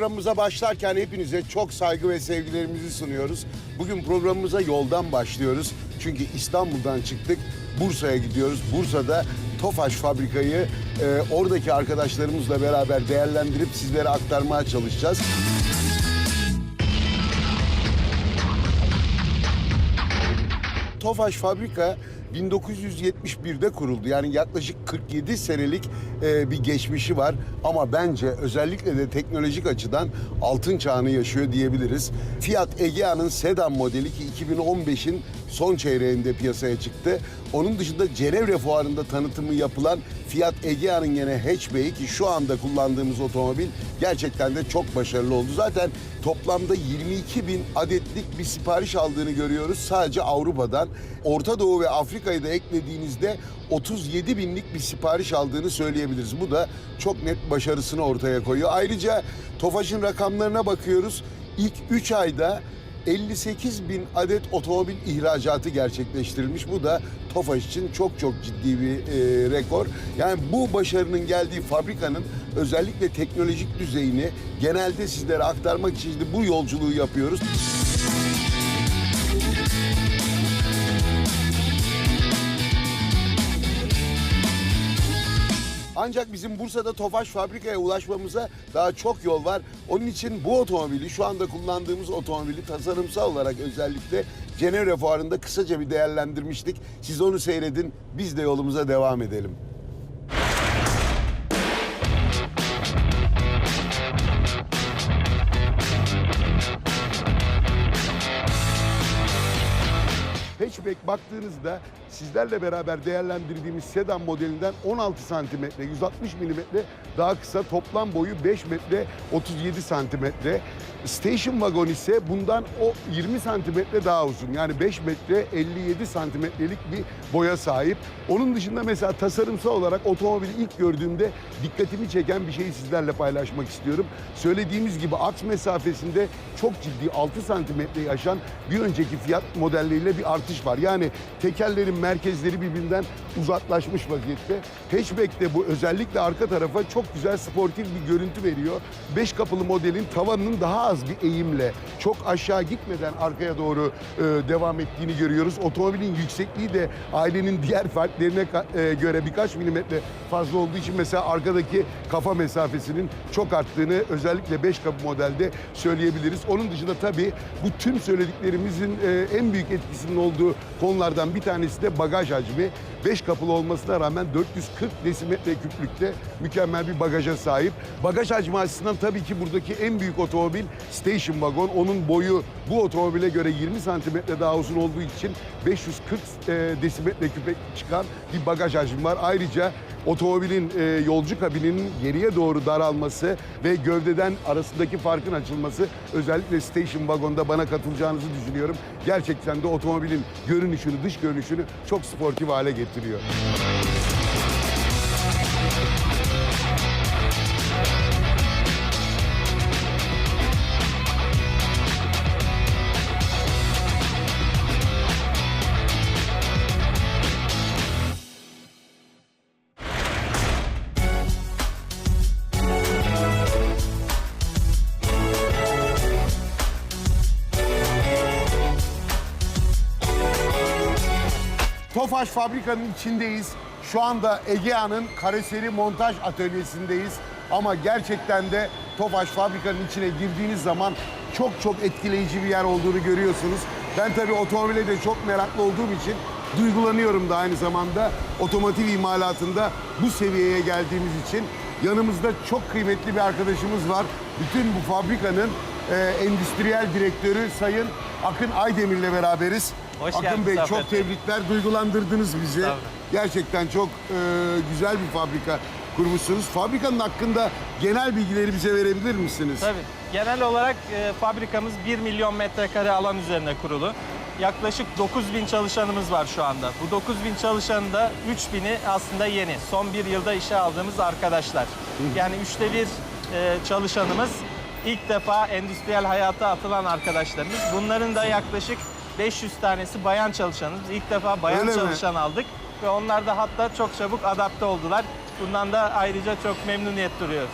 Programımıza başlarken hepinize çok saygı ve sevgilerimizi sunuyoruz. Bugün programımıza yoldan başlıyoruz. Çünkü İstanbul'dan çıktık, Bursa'ya gidiyoruz. Bursa'da Tofaş fabrikayı e, oradaki arkadaşlarımızla beraber değerlendirip sizlere aktarmaya çalışacağız. Tofaş fabrika 1971'de kuruldu. Yani yaklaşık 47 senelik e, bir geçmişi var. Ama bence özellikle de teknolojik açıdan altın çağını yaşıyor diyebiliriz. Fiat Egea'nın sedan modeli ki 2015'in son çeyreğinde piyasaya çıktı. Onun dışında Cenevre Fuarı'nda tanıtımı yapılan Fiat Egea'nın yine hatchback'i ki şu anda kullandığımız otomobil gerçekten de çok başarılı oldu. Zaten toplamda 22 bin adetlik bir sipariş aldığını görüyoruz sadece Avrupa'dan. Orta Doğu ve Afrika'yı da eklediğinizde 37 binlik bir sipariş aldığını söyleyebiliriz. Bu da çok net başarısını ortaya koyuyor. Ayrıca Tofaş'ın rakamlarına bakıyoruz. İlk 3 ayda 58 bin adet otomobil ihracatı gerçekleştirilmiş. Bu da Tofaş için çok çok ciddi bir e, rekor. Yani bu başarının geldiği fabrikanın özellikle teknolojik düzeyini genelde sizlere aktarmak için de bu yolculuğu yapıyoruz. Ancak bizim Bursa'da Tofaş fabrikaya ulaşmamıza daha çok yol var. Onun için bu otomobili, şu anda kullandığımız otomobili tasarımsal olarak özellikle Cenevre Fuarı'nda kısaca bir değerlendirmiştik. Siz onu seyredin, biz de yolumuza devam edelim. Hatchback baktığınızda sizlerle beraber değerlendirdiğimiz sedan modelinden 16 santimetre, 160 milimetre daha kısa toplam boyu 5 metre 37 santimetre. Station wagon ise bundan o 20 santimetre daha uzun. Yani 5 metre 57 santimetrelik bir boya sahip. Onun dışında mesela tasarımsal olarak otomobili ilk gördüğümde dikkatimi çeken bir şeyi sizlerle paylaşmak istiyorum. Söylediğimiz gibi aks mesafesinde çok ciddi 6 santimetreyi aşan bir önceki fiyat modelleriyle bir artış var. Yani tekerlerin merkezleri birbirinden uzaklaşmış vaziyette. Hatchback'te bu özellikle arka tarafa çok güzel sportif bir görüntü veriyor. 5 kapılı modelin tavanının daha az bir eğimle çok aşağı gitmeden arkaya doğru e, devam ettiğini görüyoruz. Otomobilin yüksekliği de ailenin diğer fertlerine e, göre birkaç milimetre fazla olduğu için mesela arkadaki kafa mesafesinin çok arttığını özellikle 5 kapı modelde söyleyebiliriz. Onun dışında tabii bu tüm söylediklerimizin e, en büyük etkisinin olduğu konulardan bir tanesi de bagaj hacmi. 5 kapılı olmasına rağmen 440 desimetre küplükte mükemmel bir bagaja sahip. Bagaj hacmi açısından tabii ki buradaki en büyük otomobil Station Wagon. Onun boyu bu otomobile göre 20 santimetre daha uzun olduğu için 540 e, desimetre küpe çıkan bir bagaj hacmi var. Ayrıca otomobilin e, yolcu kabininin geriye doğru daralması ve gövdeden arasındaki farkın açılması özellikle Station Wagon'da bana katılacağınızı düşünüyorum. Gerçekten de otomobilin görünüşünü, dış görünüşünü çok sportif hale getiriyor hissettiriyor. Tofaş fabrikanın içindeyiz. Şu anda Egea'nın kareseri montaj atölyesindeyiz. Ama gerçekten de Tofaş fabrikanın içine girdiğiniz zaman çok çok etkileyici bir yer olduğunu görüyorsunuz. Ben tabii otomobile de çok meraklı olduğum için duygulanıyorum da aynı zamanda otomotiv imalatında bu seviyeye geldiğimiz için. Yanımızda çok kıymetli bir arkadaşımız var. Bütün bu fabrikanın e, endüstriyel direktörü Sayın Akın Aydemir'le beraberiz. Hoş Akın geldiniz Bey çok Bey. tebrikler, duygulandırdınız bizi. Estağfurullah. Gerçekten çok e, güzel bir fabrika kurmuşsunuz. Fabrikanın hakkında genel bilgileri bize verebilir misiniz? Tabii. Genel olarak e, fabrikamız 1 milyon metrekare alan üzerine kurulu. Yaklaşık 9 bin çalışanımız var şu anda. Bu 9 bin çalışanın da 3 bini aslında yeni. Son bir yılda işe aldığımız arkadaşlar. Yani üçte bir e, çalışanımız ilk defa endüstriyel hayata atılan arkadaşlarımız. Bunların da yaklaşık 500 tanesi bayan çalışanımız. İlk defa bayan Öyle mi? çalışan aldık. Ve onlar da hatta çok çabuk adapte oldular. Bundan da ayrıca çok memnuniyet duyuyoruz.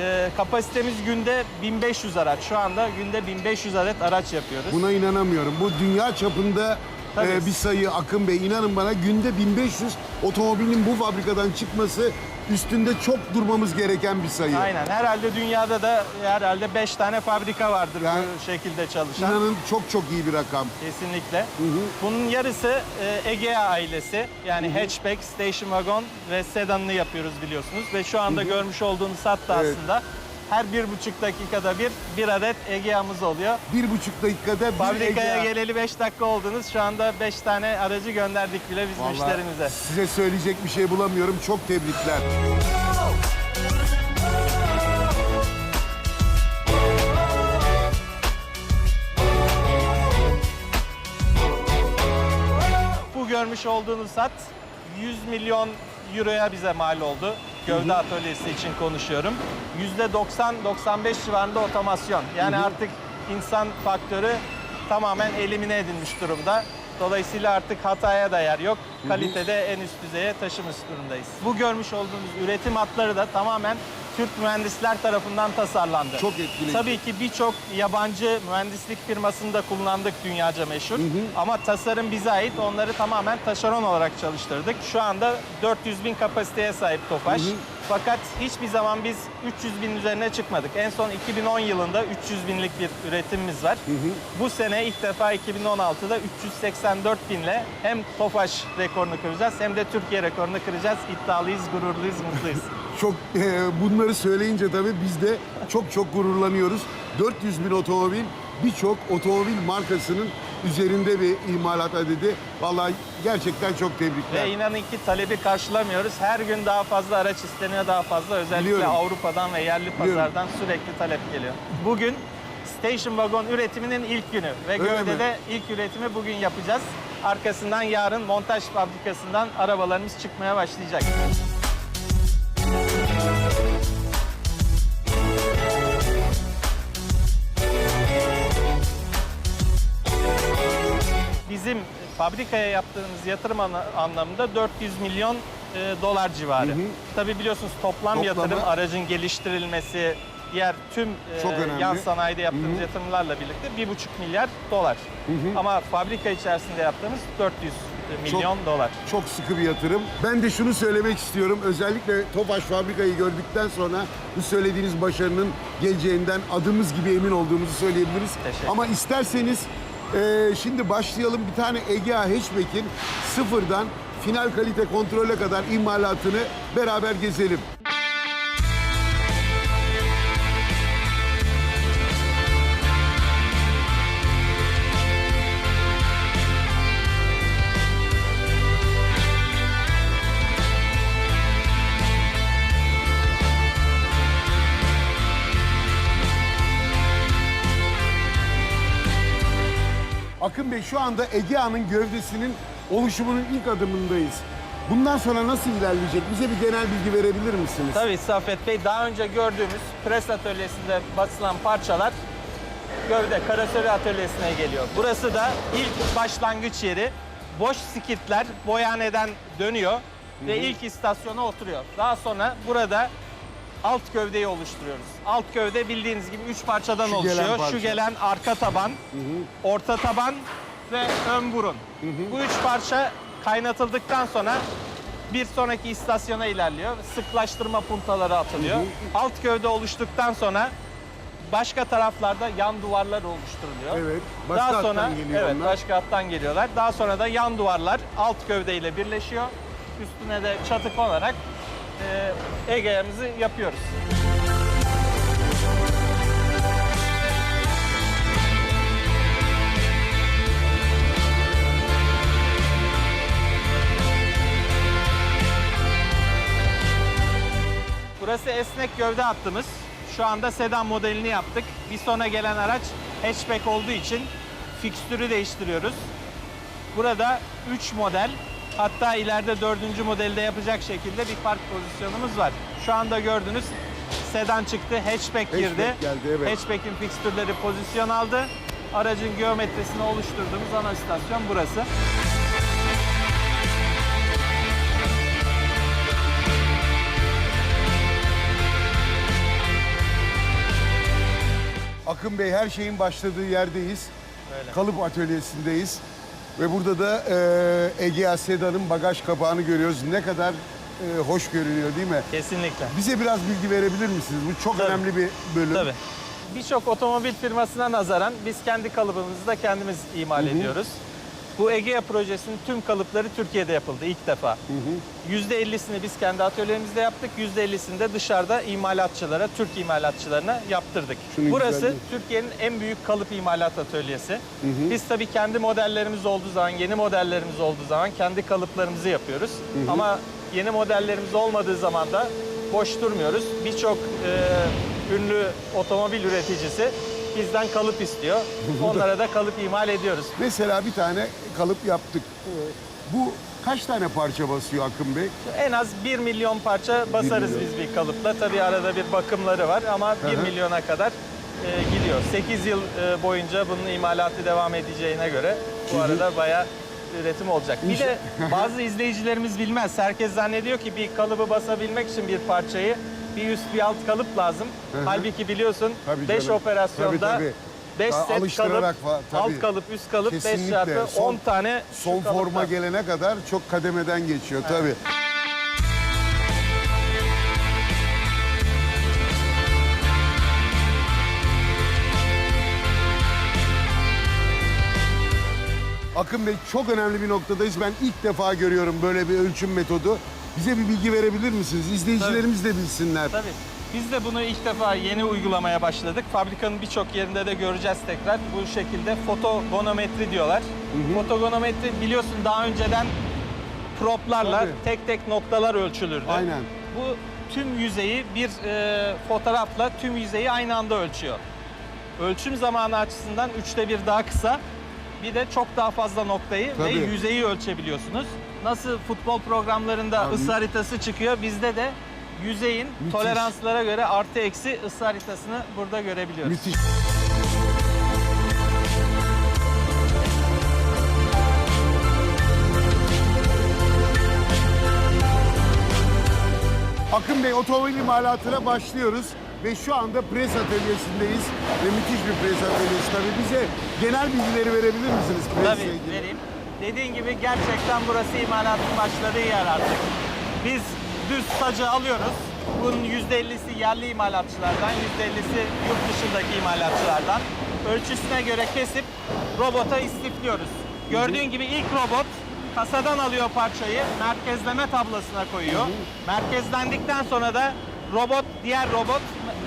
e, kapasitemiz günde 1500 araç. Şu anda günde 1500 adet araç yapıyoruz. Buna inanamıyorum. Bu dünya çapında Tabii. e, bir sayı Akın Bey. inanın bana günde 1500 otomobilin bu fabrikadan çıkması üstünde çok durmamız gereken bir sayı. Aynen. Herhalde dünyada da herhalde 5 tane fabrika vardır Yani- bu şekilde çalışan. İnanın çok çok iyi bir rakam. Kesinlikle. Bunun yarısı e, Egea ailesi. Yani hatchback, station wagon ve sedanını yapıyoruz biliyorsunuz. Ve şu anda görmüş olduğunuz hatta Evet. aslında her bir buçuk dakikada bir bir adet Egea'mız oluyor. Bir buçuk dakikada bir Fabrikaya Egea- geleli 5 dakika oldunuz. Şu anda 5 tane aracı gönderdik bile biz Vallahi müşterimize. Size söyleyecek bir şey bulamıyorum. Çok tebrikler. Bu görmüş olduğunuz hat 100 milyon euroya bize mal oldu. Gövde atölyesi için konuşuyorum. %90-95 civarında otomasyon. Yani artık insan faktörü tamamen elimine edilmiş durumda. Dolayısıyla artık hataya da yer yok. Kalitede en üst düzeye taşımış durumdayız. Bu görmüş olduğunuz üretim hatları da tamamen Türk mühendisler tarafından tasarlandı. Çok etkileyici. Tabii ki birçok yabancı mühendislik firmasında kullandık dünyaca meşhur. Ama tasarım bize ait. Onları tamamen taşeron olarak çalıştırdık. Şu anda 400 bin kapasiteye sahip Tofaş. Fakat hiçbir zaman biz 300 bin üzerine çıkmadık. En son 2010 yılında 300 binlik bir üretimimiz var. Bu sene ilk defa 2016'da 384 binle hem Tofaş rekorunu kıracağız hem de Türkiye rekorunu kıracağız. İddialıyız, gururluyuz, mutluyuz. Çok e, bunları söyleyince tabii biz de çok çok gururlanıyoruz. 400 bin otomobil birçok otomobil markasının üzerinde bir imalat adedi. Vallahi gerçekten çok tebrikler. Ve inanın ki talebi karşılamıyoruz. Her gün daha fazla araç isteniyor, daha fazla. Özellikle Biliyorum. Avrupa'dan ve yerli Biliyorum. pazardan sürekli talep geliyor. Bugün station wagon üretiminin ilk günü ve Öyle ilk üretimi bugün yapacağız. Arkasından yarın montaj fabrikasından arabalarımız çıkmaya başlayacak. Bizim fabrikaya yaptığımız yatırım anlamında 400 milyon e, dolar civarı. Tabii biliyorsunuz toplam Toplamı- yatırım aracın geliştirilmesi, diğer tüm e, Çok önemli. yan sanayide yaptığımız yatırımlarla birlikte 1,5 milyar dolar. Ama fabrika içerisinde yaptığımız 400 milyon dolar. Çok sıkı bir yatırım. Ben de şunu söylemek istiyorum. Özellikle Tofaş fabrikayı gördükten sonra bu söylediğiniz başarının geleceğinden adımız gibi emin olduğumuzu söyleyebiliriz. Ama isterseniz e, şimdi başlayalım. Bir tane Egea Hatchback'in sıfırdan final kalite kontrole kadar imalatını beraber gezelim. Akın Bey şu anda Egea'nın gövdesinin oluşumunun ilk adımındayız. Bundan sonra nasıl ilerleyecek? Bize bir genel bilgi verebilir misiniz? Tabii Saffet Bey daha önce gördüğümüz pres atölyesinde basılan parçalar gövde karoseri atölyesine geliyor. Burası da ilk başlangıç yeri. Boş skitler boyaneden dönüyor ve ilk istasyona oturuyor. Daha sonra burada alt gövdeyi oluşturuyoruz. Alt gövde bildiğiniz gibi üç parçadan Şu gelen oluşuyor. parça. Şu gelen arka taban, orta taban ve ön burun. Bu üç parça kaynatıldıktan sonra bir sonraki istasyona ilerliyor. Sıklaştırma puntaları atılıyor. Alt gövde oluştuktan sonra başka taraflarda yan duvarlar oluşturuluyor. Evet, başka Daha hattan sonra geliyor evet onlar. başka hattan geliyorlar. Daha sonra da yan duvarlar alt gövdeyle birleşiyor. Üstüne de çatı konarak e, Ege'mizi yapıyoruz. Burası esnek gövde hattımız. Şu anda sedan modelini yaptık. Bir sonra gelen araç hatchback olduğu için fikstürü değiştiriyoruz. Burada 3 model hatta ileride 4. modelde yapacak şekilde bir park pozisyonumuz var. Şu anda gördüğünüz sedan çıktı, hatchback, girdi. Hatchback geldi, evet. Hatchback'in fikstürleri pozisyon aldı. Aracın geometrisini oluşturduğumuz ana istasyon burası. Akın Bey her şeyin başladığı yerdeyiz. Öyle. Kalıp atölyesindeyiz. Ve burada da e, Egea Seda'nın bagaj kapağını görüyoruz. Ne kadar e, hoş görünüyor değil mi? Kesinlikle. Bize biraz bilgi verebilir misiniz? Bu çok Tabii. önemli bir bölüm. Tabii. Birçok otomobil firmasına nazaran biz kendi kalıbımızı da kendimiz imal ediyoruz. Bu Egea projesinin tüm kalıpları Türkiye'de yapıldı ilk defa. %50'sini biz kendi atölyemizde yaptık, %50'sini de dışarıda imalatçılara, Türk imalatçılarına yaptırdık. Şunun Burası güzelliği. Türkiye'nin en büyük kalıp imalat atölyesi. Biz tabii kendi modellerimiz olduğu zaman, yeni modellerimiz olduğu zaman kendi kalıplarımızı yapıyoruz. Ama yeni modellerimiz olmadığı zaman da boş durmuyoruz. Birçok e, ünlü otomobil üreticisi bizden kalıp istiyor. Onlara da kalıp imal ediyoruz. Mesela bir tane kalıp yaptık. Bu kaç tane parça basıyor Akın Bey? En az 1 milyon parça basarız milyon. biz bir kalıpla. Tabii arada bir bakımları var ama 1 hı. milyona kadar e, gidiyor. 8 yıl e, boyunca bunun imalatı devam edeceğine göre bu arada bayağı üretim olacak. Bir de bazı izleyicilerimiz bilmez. Herkes zannediyor ki bir kalıbı basabilmek için bir parçayı bir üst bir alt kalıp lazım. hı. Halbuki biliyorsun Tabii 5 canım. operasyonda Tabii, tabii. 5 Daha set kalıp, alıştırarak fa- tabii. alt kalıp, üst kalıp 5 Kesinlikle. çarpı Son- 10 tane Son forma kalıplar. gelene kadar çok kademeden geçiyor tabii. Akın Bey çok önemli bir noktadayız. Ben ilk defa görüyorum böyle bir ölçüm metodu. Bize bir bilgi verebilir misiniz? İzleyicilerimiz de bilsinler. Tabii. Biz de bunu ilk defa yeni uygulamaya başladık. Fabrikanın birçok yerinde de göreceğiz tekrar. Bu şekilde fotogonometri diyorlar. Fotogonometri biliyorsun daha önceden proplarla Tabii. tek tek noktalar ölçülürdü. Aynen. Bu tüm yüzeyi bir e, fotoğrafla tüm yüzeyi aynı anda ölçüyor. Ölçüm zamanı açısından üçte bir daha kısa. Bir de çok daha fazla noktayı ve Tabii. yüzeyi ölçebiliyorsunuz. Nasıl futbol programlarında Abi. ısı haritası çıkıyor, bizde de yüzeyin Müthiş. toleranslara göre artı eksi ısı haritasını burada görebiliyoruz. Müthiş. Akın Bey otomobil imalatına başlıyoruz ve şu anda pres atölyesindeyiz ve müthiş bir pres atölyesi tabii. Bize genel bilgileri verebilir misiniz Tabii vereyim. Dediğin gibi gerçekten burası imalatın başladığı yer artık. Biz düz sacı alıyoruz. Bunun %50'si yerli imalatçılardan, %50'si yurt dışındaki imalatçılardan. Ölçüsüne göre kesip robota istifliyoruz. Gördüğün gibi ilk robot kasadan alıyor parçayı, merkezleme tablasına koyuyor. Merkezlendikten sonra da robot, diğer robot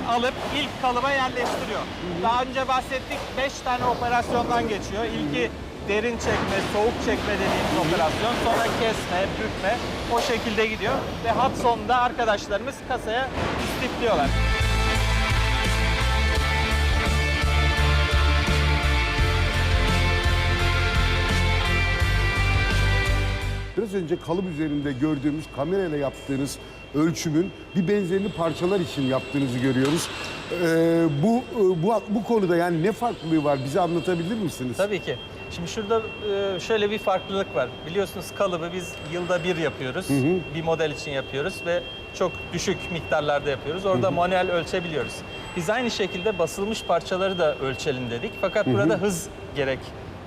alıp ilk kalıba yerleştiriyor. Daha önce bahsettik 5 tane operasyondan geçiyor. İlki derin çekme, soğuk çekme dediğimiz operasyon. Sonra kesme, bükme o şekilde gidiyor. Ve hat sonunda arkadaşlarımız kasaya istifliyorlar. Biraz önce kalıp üzerinde gördüğümüz kamerayla yaptığınız ölçümün bir benzerini parçalar için yaptığınızı görüyoruz. Ee, bu, bu bu konuda yani ne farklılığı var bize anlatabilir misiniz? Tabii ki. Şimdi şurada e, şöyle bir farklılık var. Biliyorsunuz kalıbı biz yılda bir yapıyoruz. Bir model için yapıyoruz ve çok düşük miktarlarda yapıyoruz. Orada manuel ölçebiliyoruz. Biz aynı şekilde basılmış parçaları da ölçelim dedik. Fakat burada hız gerek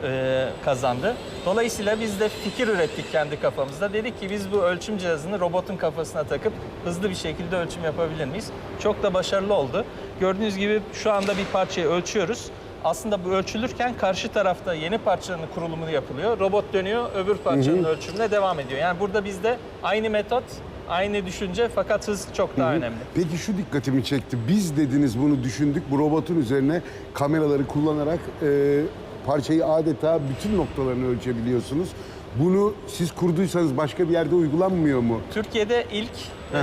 e, kazandı. Dolayısıyla biz de fikir ürettik kendi kafamızda. Dedik ki biz bu ölçüm cihazını robotun kafasına takıp hızlı bir şekilde ölçüm yapabilir miyiz? Çok da başarılı oldu. Gördüğünüz gibi şu anda bir parçayı ölçüyoruz. Aslında bu ölçülürken karşı tarafta yeni parçanın kurulumu yapılıyor. Robot dönüyor, öbür parçanın ölçümüne devam ediyor. Yani burada bizde aynı metot, aynı düşünce fakat hız çok daha önemli. Peki şu dikkatimi çekti. Biz dediniz bunu düşündük. Bu robotun üzerine kameraları kullanarak e, parçayı adeta bütün noktalarını ölçebiliyorsunuz. Bunu siz kurduysanız başka bir yerde uygulanmıyor mu? Türkiye'de ilk e,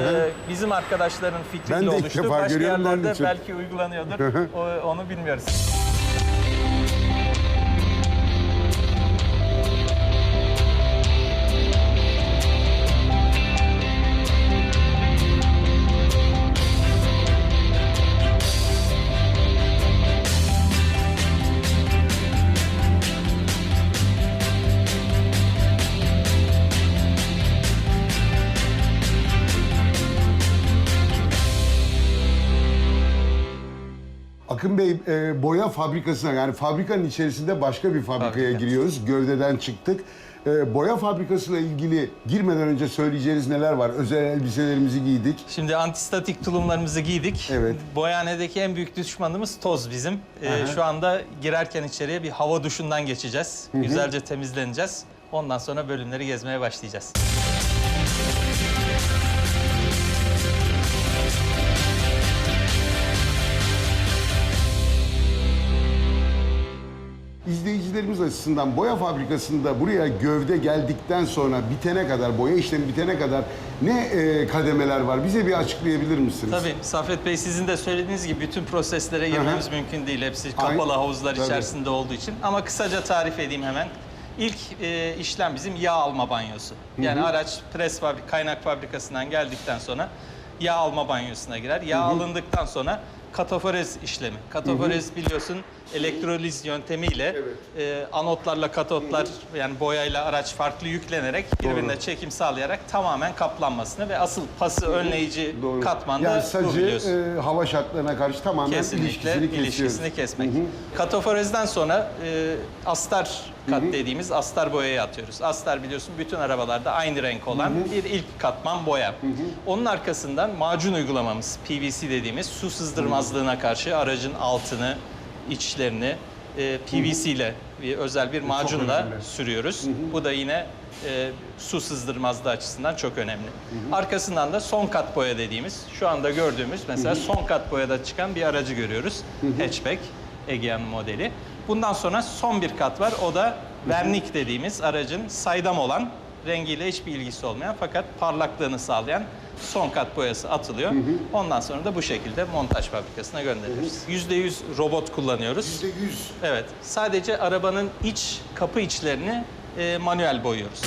bizim arkadaşların Ben fikriyle de ilk oluştu. defa Başka görüyorum onun yerlerde için. belki uygulanıyordur. O- onu bilmiyoruz. Akın Bey e, boya fabrikasına yani fabrikanın içerisinde başka bir fabrikaya Fabrika. giriyoruz. Gövdeden çıktık. E, boya fabrikasıyla ilgili girmeden önce söyleyeceğiniz neler var? Özel elbiselerimizi giydik. Şimdi antistatik tulumlarımızı giydik. Evet. Boyanedeki en büyük düşmanımız toz bizim. Ee, Aha. şu anda girerken içeriye bir hava duşundan geçeceğiz. Güzelce temizleneceğiz. Ondan sonra bölümleri gezmeye başlayacağız. İzleyicilerimiz açısından boya fabrikasında buraya gövde geldikten sonra bitene kadar, boya işlemi bitene kadar ne e, kademeler var? Bize bir açıklayabilir misiniz? Tabii Safet Bey sizin de söylediğiniz gibi bütün proseslere girmemiz mümkün değil. Hepsi kapalı Aynen. havuzlar Tabii. içerisinde olduğu için. Ama kısaca tarif edeyim hemen. İlk e, işlem bizim yağ alma banyosu. Yani araç pres fabrik, kaynak fabrikasından geldikten sonra yağ alma banyosuna girer. Yağ alındıktan sonra kataforez işlemi. Kataforez biliyorsun elektroliz yöntemiyle e, anotlarla katotlar yani boyayla araç farklı yüklenerek birbirine çekim sağlayarak tamamen kaplanmasını ve asıl pası önleyici Doğru. katmanda yani bu sacı biliyorsun. e, hava şartlarına karşı tamamen Kesinlikle ilişkisini kesiyoruz. ilişkisini kesmek. Kataforezden sonra e, astar kat dediğimiz astar boyayı atıyoruz. Astar biliyorsun bütün arabalarda aynı renk olan bir ilk katman boya. Onun arkasından macun uygulamamız PVC dediğimiz su sızdırmazlığına karşı aracın altını, içlerini e, PVC ile özel bir macunla önemli. sürüyoruz. Bu da yine e, su sızdırmazlığı açısından çok önemli. Arkasından da son kat boya dediğimiz, şu anda gördüğümüz mesela son kat boyada çıkan bir aracı görüyoruz. Hatchback, Egean modeli. Bundan sonra son bir kat var. O da vernik dediğimiz aracın saydam olan, rengiyle hiçbir ilgisi olmayan fakat parlaklığını sağlayan son kat boyası atılıyor. Ondan sonra da bu şekilde montaj fabrikasına gönderiyoruz. %100 robot kullanıyoruz. %100 Evet. Sadece arabanın iç kapı içlerini e, manuel boyuyoruz.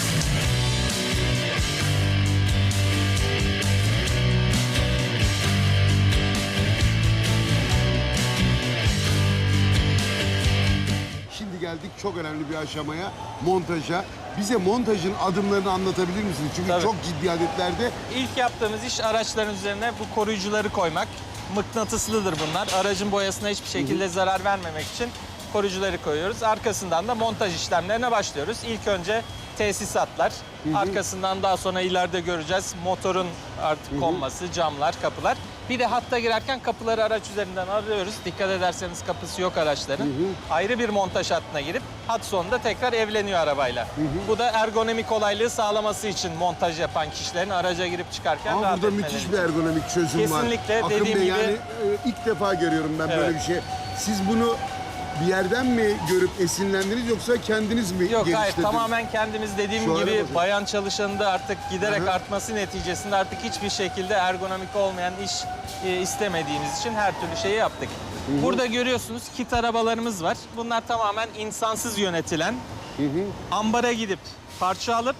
Şimdi geldik çok önemli bir aşamaya, montaja. Bize montajın adımlarını anlatabilir misiniz? Çünkü Tabii. çok ciddi adetlerde İlk yaptığımız iş araçların üzerine bu koruyucuları koymak. Mıknatıslıdır bunlar. Aracın boyasına hiçbir şekilde zarar vermemek için koruyucuları koyuyoruz. Arkasından da montaj işlemlerine başlıyoruz. İlk önce tesisatlar, arkasından daha sonra ileride göreceğiz motorun artık konması, camlar, kapılar. Bir de hatta girerken kapıları araç üzerinden arıyoruz. Dikkat ederseniz kapısı yok araçların. Ayrı bir montaj hattına girip hat sonunda tekrar evleniyor arabayla. Bu da ergonomi kolaylığı sağlaması için montaj yapan kişilerin araca girip çıkarken ama rahat burada müthiş bir ergonomik çözüm var. Kesinlikle, Akın dediğim Bey, gibi- yani e, ilk defa görüyorum ben böyle Evet. bir şey. Siz bunu bir yerden mi görüp esinlendiniz yoksa kendiniz mi Yok hayır geliştirdiniz? tamamen kendimiz dediğim Şu gibi bakın. bayan çalışanında artık giderek Hı hı. artması neticesinde artık hiçbir şekilde ergonomik olmayan iş e, istemediğimiz için her türlü şeyi yaptık. Burada görüyorsunuz kit arabalarımız var. Bunlar tamamen insansız yönetilen ambara gidip parça alıp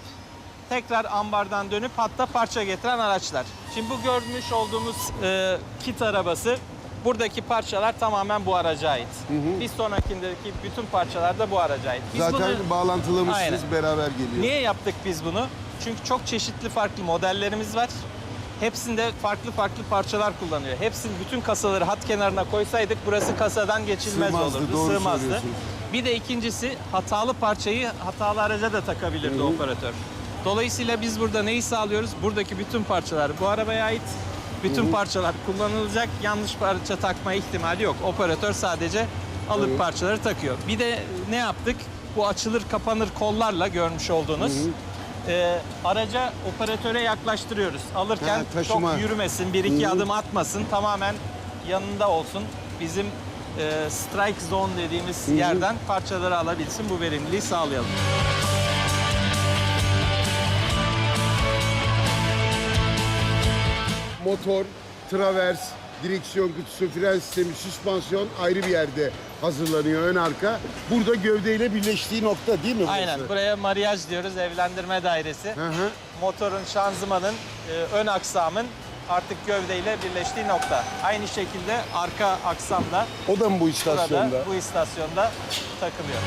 tekrar ambardan dönüp hatta parça getiren araçlar. Şimdi bu görmüş olduğumuz e, kit arabası buradaki parçalar tamamen bu araca ait. Bir sonrakindeki bütün parçalar da bu araca ait. Biz Zaten bunu- bağlantılamışsınız Aynen. beraber geliyor. Niye yaptık biz bunu? Çünkü çok çeşitli farklı modellerimiz var. Hepsinde farklı farklı parçalar kullanıyor. Hepsini bütün kasaları hat kenarına koysaydık burası kasadan geçilmez Sığmazdı, olurdu, doğru sığmazdı. Bir de ikincisi hatalı parçayı hatalı araca da takabilirdi operatör. Dolayısıyla biz burada neyi sağlıyoruz? Buradaki bütün parçalar bu arabaya ait. Bütün parçalar kullanılacak. Yanlış parça takma ihtimali yok. Operatör sadece alıp parçaları takıyor. Bir de ne yaptık? Bu açılır kapanır kollarla görmüş olduğunuz e, araca operatöre yaklaştırıyoruz. Alırken Ha, taşıma. çok yürümesin, bir iki adım atmasın. Tamamen yanında olsun. Bizim e, strike zone dediğimiz yerden parçaları alabilsin. Bu verimliliği sağlayalım. Motor, travers, direksiyon kutusu, fren sistemi, süspansiyon ayrı bir yerde hazırlanıyor ön arka. Burada gövdeyle birleştiği nokta değil mi burası? Aynen. Buraya mariyaj diyoruz, evlendirme dairesi. Hı hı. Motorun, şanzımanın, e, ön aksamın artık gövdeyle birleştiği nokta. Aynı şekilde arka aksamda O da mı bu burada istasyonda? bu istasyonda takılıyor.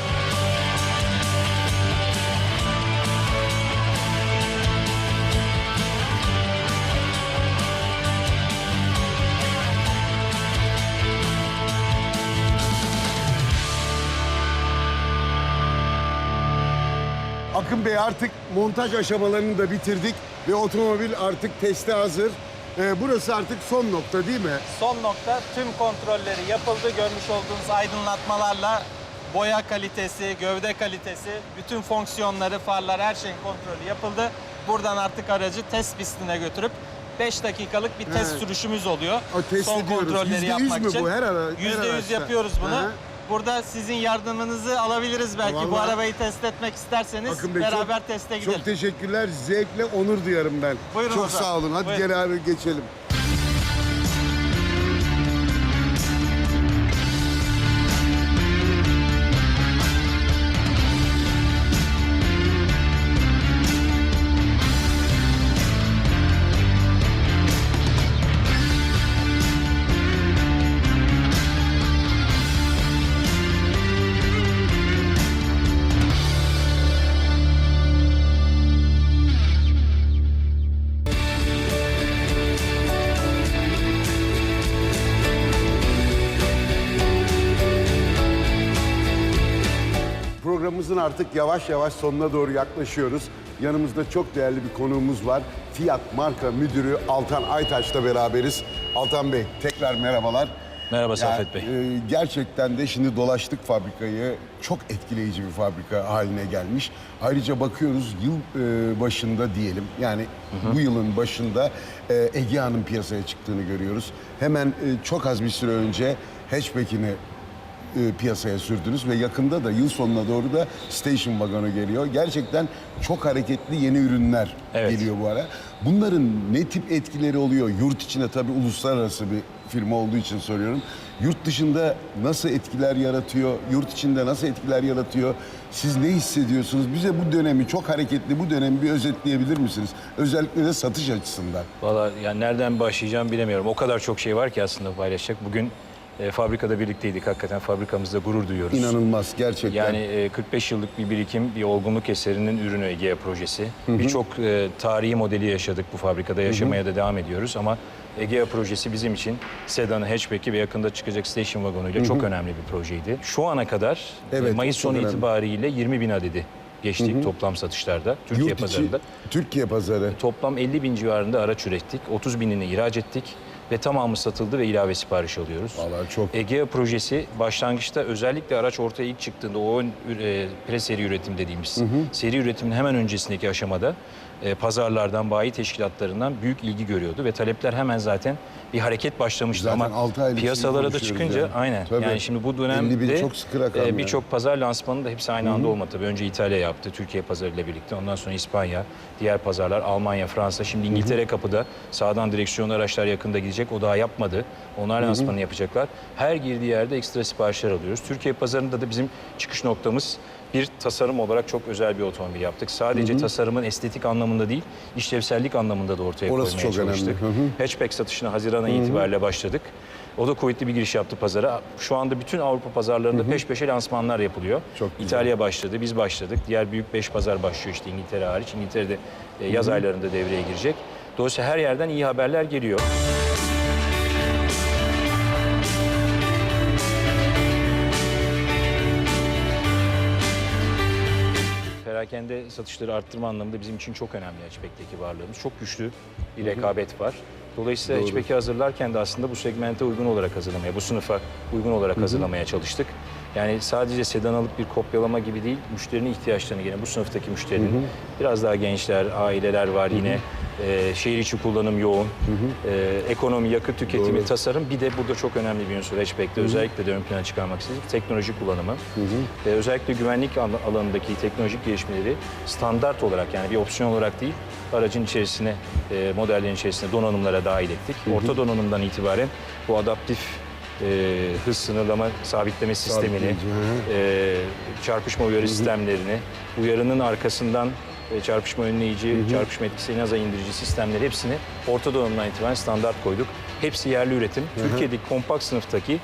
Akın Bey artık montaj aşamalarını da bitirdik ve otomobil artık teste hazır. Ee, burası artık son nokta değil mi? Son nokta tüm kontrolleri yapıldı. Görmüş olduğunuz aydınlatmalarla boya kalitesi, gövde kalitesi, bütün fonksiyonları, farlar her şeyin kontrolü yapıldı. Buradan artık aracı test pistine götürüp 5 dakikalık bir test Evet. sürüşümüz oluyor. O test Son ediyoruz. kontrolleri Yüzde yüz yapmak mü için. bu her ara- her Yüzde yüz yapıyoruz bunu. Hı hı. Burada sizin yardımınızı alabiliriz belki. Bu Vallahi- arabayı test etmek isterseniz Akın Bey, beraber çok- teste gidelim. Çok teşekkürler. Zevkle onur duyarım ben. Buyurun çok hocam. sağ olun. Hadi Buyurun. gel abi geçelim. Programımızın artık yavaş yavaş sonuna doğru yaklaşıyoruz. Yanımızda çok değerli bir konuğumuz var. Fiat marka müdürü Altan Aytaç'la beraberiz. Altan Bey tekrar merhabalar. Merhaba Saffet Bey. e, gerçekten de şimdi dolaştık fabrikayı. Çok etkileyici bir fabrika haline gelmiş. Ayrıca bakıyoruz yıl e, başında diyelim yani bu yılın başında e, Egea'nın piyasaya çıktığını görüyoruz. Hemen e, çok az bir süre önce hatchback'ini e, piyasaya sürdünüz ve yakında da yıl sonuna doğru da station wagonu geliyor. Gerçekten çok hareketli yeni ürünler Evet. geliyor bu ara. Bunların ne tip etkileri oluyor? Yurt içinde tabii uluslararası bir firma olduğu için soruyorum. Yurt dışında nasıl etkiler yaratıyor? Yurt içinde nasıl etkiler yaratıyor? Siz ne hissediyorsunuz? Bize bu dönemi, çok hareketli bu dönemi bir özetleyebilir misiniz? Özellikle de satış açısından. Valla yani nereden başlayacağım bilemiyorum. O kadar çok şey var ki aslında paylaşacak. Bugün e, fabrikada birlikteydik. Hakikaten fabrikamızda gurur duyuyoruz. İnanılmaz gerçekten. Yani e, 45 yıllık bir birikim, bir olgunluk eserinin ürünü Egea projesi. Birçok e, tarihi modeli yaşadık bu fabrikada. Yaşamaya da devam ediyoruz ama Egea projesi bizim için sedanı, hatchback'i ve yakında çıkacak station wagonuyla çok önemli bir projeydi. Şu ana kadar e, Evet, Mayıs çok sonu önemli. itibariyle 20 bin adedi geçtik toplam satışlarda Türkiye Yurt içi, pazarında. Türkiye pazarı. Toplam 50 bin civarında araç ürettik. 30 binini ihraç ettik ve tamamı satıldı ve ilave sipariş alıyoruz. Vallahi çok Egea projesi başlangıçta özellikle araç ortaya ilk çıktığında o ön, e, pre-seri üretim dediğimiz seri üretimin hemen öncesindeki aşamada e, pazarlardan, bayi teşkilatlarından büyük ilgi görüyordu ve talepler hemen zaten bir hareket başlamıştı Zaten ama altı aylık piyasalara da çıkınca yani. aynen Tabii. yani şimdi bu 50 bin dönemde çok sıkı rakam e, yani. birçok pazar lansmanı da hepsi aynı anda olmadı tabii. Önce İtalya yaptı, Türkiye pazarıyla birlikte. Ondan sonra İspanya, diğer pazarlar Almanya, Fransa. Şimdi İngiltere kapıda. Sağdan direksiyonlu araçlar yakında gidecek. O daha yapmadı. Onlar lansmanı yapacaklar. Her girdiği yerde ekstra siparişler alıyoruz. Türkiye pazarında da bizim çıkış noktamız bir tasarım olarak çok özel bir otomobil yaptık. Sadece tasarımın estetik anlamında değil, işlevsellik anlamında da ortaya Orası koymaya çok önemli. çalıştık. Hı hı. Hatchback satışına Haziran ayı itibariyle başladık. O da kuvvetli bir giriş yaptı pazara. Şu anda bütün Avrupa pazarlarında peş peşe lansmanlar yapılıyor. Çok güzel. İtalya başladı, biz başladık. Diğer büyük beş pazar başlıyor işte İngiltere hariç. İngiltere'de e, yaz aylarında devreye girecek. Dolayısıyla her yerden iyi haberler geliyor. Perakende satışları arttırma anlamında bizim için çok önemli hatchback'teki varlığımız. Çok güçlü bir rekabet var. Dolayısıyla Doğru. hatchback'i hazırlarken de aslında bu segmente uygun olarak hazırlamaya, bu sınıfa uygun olarak hazırlamaya çalıştık. Yani sadece sedan alıp bir kopyalama gibi değil, müşterinin ihtiyaçlarını yine bu sınıftaki müşterinin biraz daha gençler, aileler var yine. E, şehir içi kullanım yoğun, e, ekonomi, yakıt tüketimi, Doğru. tasarım. Bir de burada çok önemli bir unsur hatchback'te özellikle de ön plana çıkarmak istedik. Teknoloji kullanımı. Ve özellikle güvenlik al- alanındaki teknolojik gelişmeleri standart olarak yani bir opsiyon olarak değil, aracın içerisine, e, modellerin içerisine donanımlara dahil ettik. Orta donanımdan itibaren bu adaptif e, hız sınırlama sabitleme sistemini, hı e, çarpışma uyarı sistemlerini, uyarının arkasından e, çarpışma önleyici, çarpışma etkisini aza indirici sistemleri hepsini orta donanımdan itibaren standart koyduk. Hepsi yerli üretim. Türkiye'deki kompakt sınıftaki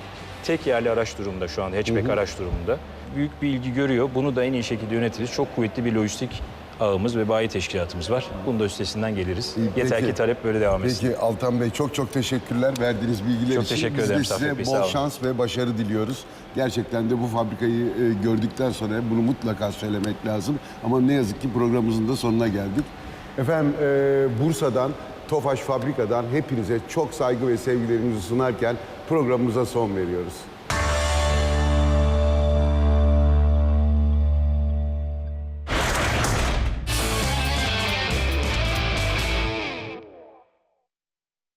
tek yerli araç durumunda şu anda, hatchback araç durumunda. Büyük bir ilgi görüyor. Bunu da en iyi şekilde yönetiriz. Çok kuvvetli bir lojistik ağımız ve bayi teşkilatımız var. Bunun da üstesinden geliriz. İyi, Yeter peki. ki talep böyle devam etsin. Peki Altan Bey çok çok teşekkürler verdiğiniz bilgiler Çok için. teşekkür Biz ederim de size Bey, sağ bol olun. şans ve başarı diliyoruz. Gerçekten de bu fabrikayı e, gördükten sonra bunu mutlaka söylemek lazım. Ama ne yazık ki programımızın da sonuna geldik. Efendim e, Bursa'dan, Tofaş Fabrika'dan hepinize çok saygı ve sevgilerimizi sunarken programımıza son veriyoruz.